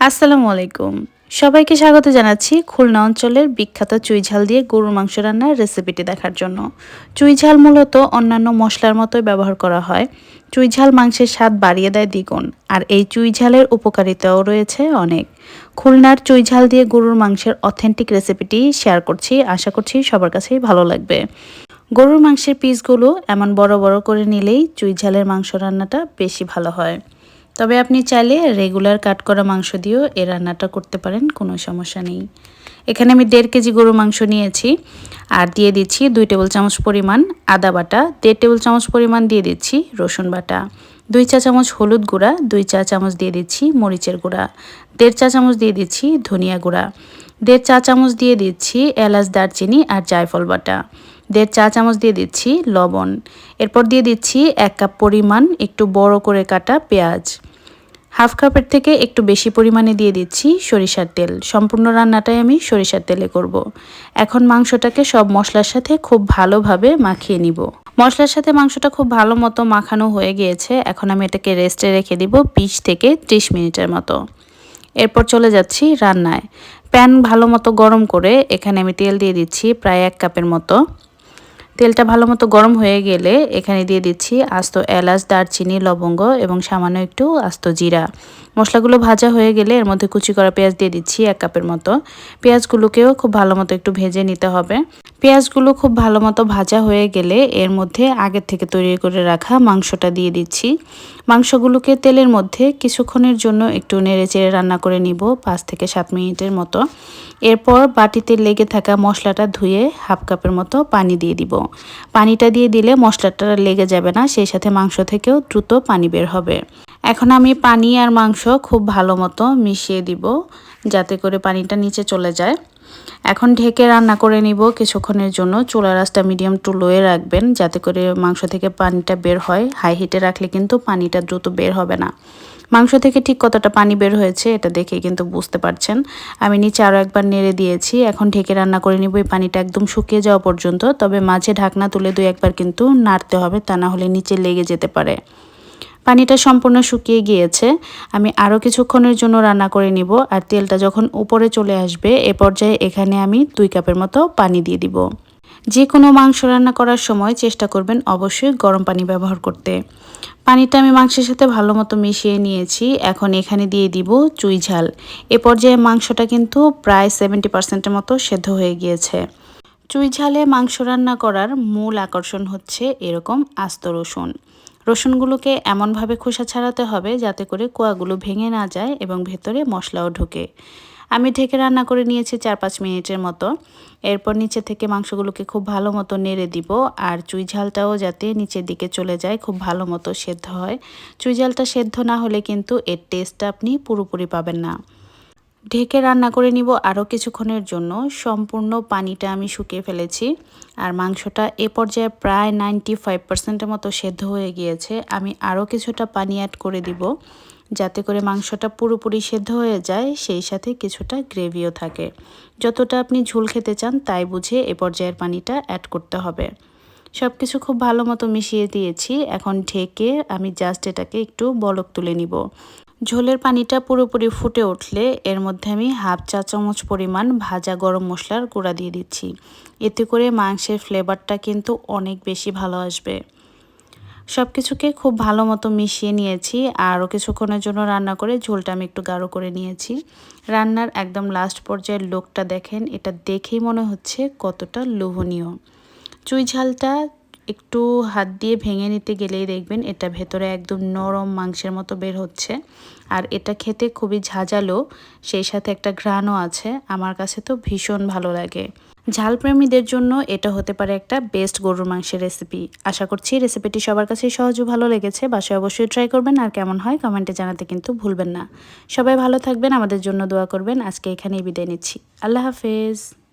আসসালামু আলাইকুম। সবাইকে স্বাগত জানাচ্ছি খুলনা অঞ্চলের বিখ্যাত চুই ঝাল দিয়ে গরুর মাংস রান্নার রেসিপিটি দেখার জন্য। চুই ঝাল মূলত অন্যান্য মশলার মতোই ব্যবহার করা হয়। চুই ঝাল মাংসের স্বাদ বাড়িয়ে দেয় দ্বিগুণ, আর এই চুই ঝালের উপকারিতাও রয়েছে অনেক। খুলনার চুই ঝাল দিয়ে গরুর মাংসের অথেন্টিক রেসিপিটি শেয়ার করছি, আশা করছি সবার কাছেই ভালো লাগবে। গরুর মাংসের পিসগুলো এমন বড় বড় করে নিলেই চুই ঝালের মাংস রান্নাটা বেশি ভালো হয়। তবে আপনি চাইলে রেগুলার কাট করা মাংস দিয়েও এ রান্নাটা করতে পারেন, কোনো সমস্যা নেই। এখানে আমি দেড় কেজি গরু মাংস নিয়েছি আর দিয়ে দিচ্ছি দুই টেবিল চামচ পরিমাণ আদা বাটা, দেড় টেবিল চামচ পরিমাণ দিয়ে দিচ্ছি রসুন বাটা, দুই চা চামচ হলুদ গুঁড়া, দুই চা চামচ দিয়ে দিচ্ছি মরিচের গুঁড়া, দেড় চা চামচ দিয়ে দিচ্ছি ধনিয়া গুঁড়া, দেড় চা চামচ দিয়ে দিচ্ছি এলাচ দারচিনি আর জায়ফল বাটা, দেড় চা চামচ দিয়ে দিচ্ছি লবণ, এরপর দিয়ে দিচ্ছি এক কাপ পরিমাণ একটু বড় করে কাটা পেঁয়াজ। হাফ কাপের থেকে একটু বেশি পরিমাণে দিয়ে দিচ্ছি সরিষার তেল। সম্পূর্ণ রান্নাটাই আমি সরিষার তেলে করব। এখন মাংসটাকে সব মশলার সাথে খুব ভালোভাবে মাখিয়ে নিব। মশলার সাথে মাংসটা খুব ভালো মতো মাখানো হয়ে গিয়েছে। এখন আমি এটাকে রেস্টে রেখে দিব বিশ থেকে ত্রিশ মিনিটের মতো। এরপর চলে যাচ্ছি রান্নায়। প্যান ভালো মতো গরম করে এখানে আমি তেল দিয়ে দিচ্ছি প্রায় এক কাপের মতো। তেলটা ভালো মতো গরম হয়ে গেলে এখানে দিয়ে দিচ্ছি আস্ত এলাচ, দারচিনি, লবঙ্গ এবং সামান্য একটু আস্ত জিরা। মশলাগুলো ভাজা হয়ে গেলে এর মধ্যে কুচি করা পেঁয়াজ দিয়ে দিচ্ছি এক কাপের মতো। পেঁয়াজগুলোকেও খুব ভালো মতো একটু ভেজে নিতে হবে। পেঁয়াজগুলো খুব ভালো মতো ভাজা হয়ে গেলে এর মধ্যে আগের থেকে তৈরি করে রাখা মাংসটা দিয়ে দিচ্ছি। মাংসগুলোকে তেলের মধ্যে কিছুক্ষণের জন্য একটু নেড়ে চেড়ে রান্না করে নিব পাঁচ থেকে সাত মিনিটের মতো। এরপর বাটিতে লেগে থাকা মশলাটা ধুয়ে হাফ কাপের মতো পানি দিয়ে দিব। পানিটা দিয়ে দিলে মশলাটা লেগে যাবে না, সেই সাথে মাংস থেকেও দ্রুত পানি বের হবে। এখন আমি পানি আর মাংস খুব ভালো মতো মিশিয়ে দিব, যাতে করে পানিটা নিচে চলে যায়। এখন ঢেকে রান্না করে নিব কিছুক্ষণের জন্য। চুলা রাসটা মিডিয়াম টু লোয়ে রাখবেন যাতে করে মাংস থেকে পানিটা বের হয়। হাই হিটে রাখলে কিন্তু পানিটা দ্রুত বের হবে না। মাংস থেকে ঠিক কতটা পানি বের হয়েছে এটা দেখে কিন্তু বুঝতে পারছেন। আমি নিচে আরও একবার নেড়ে দিয়েছি। এখন ঢেকে রান্না করে নিব। এই পানিটা একদম শুকিয়ে যাওয়া পর্যন্ত। তবে মাঝে ঢাকনা তুলে দুই একবার কিন্তু নাড়তে হবে, তা না হলে নিচে লেগে যেতে পারে। পানিটা সম্পূর্ণ শুকিয়ে গিয়েছে। আমি আরও কিছুক্ষণের জন্য রান্না করে নিব আর তেলটা যখন উপরে চলে আসবে, এ পর্যায়ে এখানে আমি দুই কাপের মতো পানি দিয়ে দিব। যে কোনো মাংস রান্না করার সময় চেষ্টা করবেন অবশ্যই গরম পানি ব্যবহার করতে। পানিটা আমি মাংসের সাথে ভালো মতো মিশিয়ে নিয়েছি। এখন এখানে দিয়ে দিব চুই ঝাল। এ পর্যায়ে মাংসটা কিন্তু প্রায় সেভেন্টি পার্সেন্টের মতো সেদ্ধ হয়ে গিয়েছে। চুই ঝালে মাংস রান্না করার মূল আকর্ষণ হচ্ছে এরকম আস্ত রসুন। রসুনগুলোকে এমনভাবে খোসা ছাড়াতে হবে যাতে করে কোয়াগুলো ভেঙে না যায় এবং ভেতরে মশলাও ঢুকে। আমি ঢেকে রান্না করে নিয়েছি চার পাঁচ মিনিটের মতো। এরপর নিচে থেকে মাংসগুলোকে খুব ভালো মতো নেড়ে দিব আর চুই ঝালটাও যাতে নিচের দিকে চলে যায়, খুব ভালো মতো সেদ্ধ হয়। চুই ঝালটা সেদ্ধ না হলে কিন্তু এর টেস্টটা আপনি পুরোপুরি পাবেন না। ঢেকে রান্না করে নিব আরও কিছুক্ষণের জন্য। সম্পূর্ণ পানিটা আমি শুকিয়ে ফেলেছি। আর মাংসটা এ পর্যায়ে প্রায় নাইনটি ফাইভ পার্সেন্টের মতো সেদ্ধ হয়ে গিয়েছে। আমি আরও কিছুটা পানি অ্যাড করে দিব, যাতে করে মাংসটা পুরোপুরি সেদ্ধ হয়ে যায়, সেই সাথে কিছুটা গ্রেভিও থাকে। যতটা আপনি ঝুল খেতে চান তাই বুঝে এ পর্যায়ের পানিটা অ্যাড করতে হবে। সব কিছু খুব ভালো মতো মিশিয়ে দিয়েছি। এখন ঢেকে আমি জাস্ট এটাকে একটু বলক তুলে নিব। ঝোলের পানিটা পুরোপুরি ফুটে উঠলে এর মধ্যে আমি হাফ চা চামচ পরিমাণ ভাজা গরম মশলার গুঁড়া দিয়ে দিচ্ছি। এতে করে মাংসের ফ্লেভারটা কিন্তু অনেক বেশি ভালো আসবে। সব কিছুকে খুব ভালো মতো মিশিয়ে নিয়েছি আরও কিছুক্ষণের জন্য রান্না করে ঝোলটা আমি একটু গাঢ় করে নিয়েছি। রান্নার একদম লাস্ট পর্যায়ের লোকটা দেখেন, এটা দেখেই মনে হচ্ছে কতটা লোভনীয়। চুই ঝালটা একটু হাত দিয়ে ভেঙে নিতে গেলেই দেখবেন এটা ভেতরে একদম নরম মাংসের মতো বের হচ্ছে। আর এটা খেতে খুবই ঝাঁঝালো, সেই সাথে একটা ঘ্রাণও আছে। আমার কাছে তো ভীষণ ভালো লাগে। ঝালপ্রেমীদের জন্য এটা হতে পারে একটা বেস্ট গরুর মাংসের রেসিপি আশা করছি রেসিপিটি সবার কাছেই সহজ ভালো লেগেছে। বাসায় অবশ্যই ট্রাই করবেন আর কেমন হয় কমেন্টে জানাতে কিন্তু ভুলবেন না। সবাই ভালো থাকবেন, আমাদের জন্য দোয়া করবেন। আজকে এখানেই বিদায় নিচ্ছি। আল্লাহ হাফেজ।